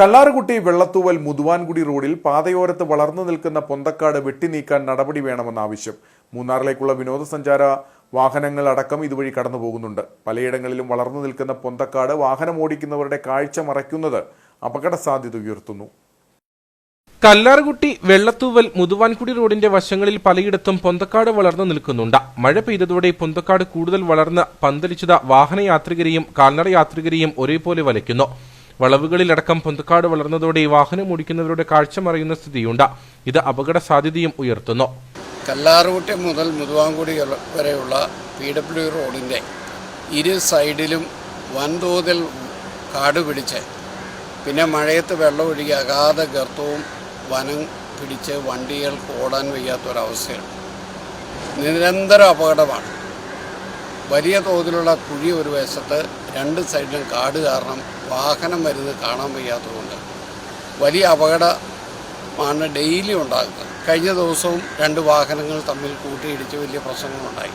കല്ലാറുകുട്ടി വെള്ളത്തൂവൽ മുതുവാൻകുടി റോഡിൽ പാതയോരത്ത് വളർന്നു നിൽക്കുന്ന പൊന്തക്കാട് വെട്ടിനീക്കാൻ നടപടി വേണമെന്ന ആവശ്യം. മൂന്നാറിലേക്കുള്ള വിനോദസഞ്ചാര വാഹനങ്ങൾ അടക്കം ഇതുവഴി കടന്നു പോകുന്നുണ്ട് പലയിടങ്ങളിലും വളർന്നു നിൽക്കുന്ന പൊന്തക്കാട് വാഹനം ഓടിക്കുന്നവരുടെ കാഴ്ച മറയ്ക്കുന്നത് അപകട സാധ്യത ഉയർത്തുന്നു. കല്ലാർകുട്ടി വെള്ളത്തൂവൽ മുതുവാൻകുടി റോഡിന്റെ വശങ്ങളിൽ പലയിടത്തും പൊന്തക്കാട് വളർന്നു നിൽക്കുന്നുണ്ട്. മഴ പെയ്തതോടെ പൊന്തക്കാട് കൂടുതൽ വളർന്ന് പന്തലിച്ചത് വാഹനയാത്രികരെയും കാൽനട യാത്രികരെയും ഒരേപോലെ വലയ്ക്കുന്നു. വളവുകളിലടക്കം പൊന്തക്കാട് വളർന്നതോടെ വാഹനം ഓടിക്കുന്നവരുടെ കാഴ്ച മറയുന്ന സ്ഥിതിയുണ്ട്. ഇത് അപകട സാധ്യതയും ഉയർത്തുന്നു. കല്ലാറുകുട്ടി മുതൽ മുതുവാങ്കുടി വരെയുള്ള പി ഡബ്ല്യു റോഡിന്റെ ഇരു സൈഡിലും വൻതോതിൽ കാട് പിടിച്ച് പിന്നെ മഴയത്ത് വെള്ളം ഒഴുകി അഗാധ ഗർത്തവും വനം പിടിച്ച് വണ്ടികൾക്ക് ഓടാൻ വയ്യാത്തൊരവസ്ഥയാണ്. നിരന്തര അപകടമാണ്. വലിയ തോതിലുള്ള കുഴി ഒരു വശത്ത് രണ്ട് സൈഡിലും കാട് കാരണം വാഹനം വരുന്നത് കാണാൻ വയ്യാത്തതുകൊണ്ട് വലിയ അപകടമാണ് ഡെയിലി ഉണ്ടാകുന്നത് കഴിഞ്ഞ ദിവസവും രണ്ട് വാഹനങ്ങൾ തമ്മിൽ കൂട്ടിയിടിച്ച് വലിയ പ്രശ്നങ്ങളുണ്ടായി.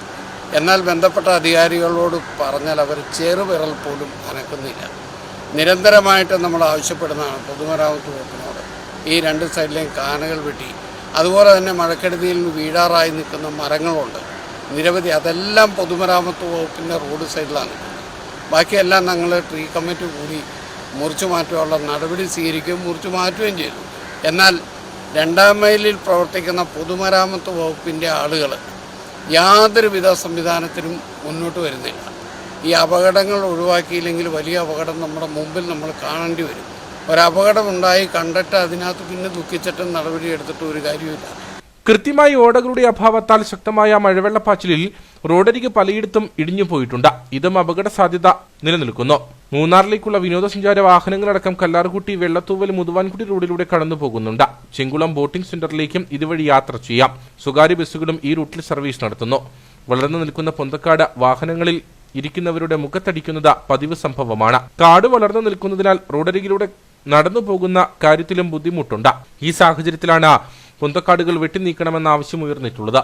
എന്നാൽ ബന്ധപ്പെട്ട അധികാരികളോട് പറഞ്ഞാൽ അവർ ചെറുവിരൽ പോലും അനക്കുന്നില്ല. നിരന്തരമായിട്ട് നമ്മൾ ആവശ്യപ്പെടുന്നതാണ് പൊതുമരാമത്ത് വകുപ്പിനോട്. ഈ രണ്ട് സൈഡിലെയും കാനകൾ വെട്ടി. അതുപോലെ തന്നെ മഴക്കെടുതിയിൽ വീഴാറായി നിൽക്കുന്ന മരങ്ങളുണ്ട്. നിരവധി അതെല്ലാം പൊതുമരാമത്ത് വകുപ്പിന്റെ റോഡ് സൈഡിലാണ്. ബാക്കിയെല്ലാം ഞങ്ങൾ ട്രീ കമ്മിറ്റി കൂടി മുറിച്ചു മാറ്റാനുള്ള നടപടി സ്വീകരിക്കുകയും മുറിച്ചു മാറ്റുകയും ചെയ്തു. എന്നാൽ രണ്ടാം മൈലിൽ പ്രവർത്തിക്കുന്ന പൊതുമരാമത്ത് വകുപ്പിന്റെ ആളുകൾ യാതൊരുവിധ സംവിധാനത്തിനും മുന്നോട്ട് വരുന്നില്ല. ഈ അപകടങ്ങൾ ഒഴിവാക്കിയില്ലെങ്കിൽ വലിയ അപകടം നമ്മുടെ മുമ്പിൽ നമ്മൾ കാണേണ്ടി വരും. ഒരപകടമുണ്ടായി കണ്ടിട്ട് അതിനകത്ത് പിന്നെ ദുഃഖിച്ചിട്ടും നടപടി എടുത്തിട്ട് ഒരു കാര്യമില്ല കൃത്യമായി ഓടകളുടെ അഭാവത്താൽ ശക്തമായ മഴവെള്ളപ്പാച്ചിലിൽ റോഡരികെ പലയിടത്തും ഇടിഞ്ഞു പോയിട്ടുണ്ട്. ഇതും അപകട സാധ്യത നിലനിൽക്കുന്നു. മൂന്നാറിലേക്കുള്ള വിനോദസഞ്ചാര വാഹനങ്ങളടക്കം കല്ലാർകുട്ടി വെള്ളത്തൂവൽ മുതുവാൻകുട്ടി റോഡിലൂടെ കടന്നു പോകുന്നുണ്ട് ചെങ്കുളം ബോട്ടിംഗ് സെന്ററിലേക്കും ഇതുവഴി യാത്ര ചെയ്യാം. സ്വകാര്യ ബസ്സുകളും ഈ റൂട്ടിൽ സർവീസ് നടത്തുന്നു. വളർന്നു നിൽക്കുന്ന പൊന്തക്കാട് വാഹനങ്ങളിൽ ഇരിക്കുന്നവരുടെ മുഖത്തടിക്കുന്നത് പതിവ് സംഭവമാണ്. കാട് വളർന്നു നിൽക്കുന്നതിനാൽ റോഡരികിലൂടെ നടന്നു പോകുന്ന കാര്യത്തിലും ബുദ്ധിമുട്ടുണ്ട്. ഈ സാഹചര്യത്തിലാണ് പൊന്തക്കാടുകൾ വെട്ടിനീക്കണമെന്ന ആവശ്യം ഉയർന്നിട്ടുള്ളത്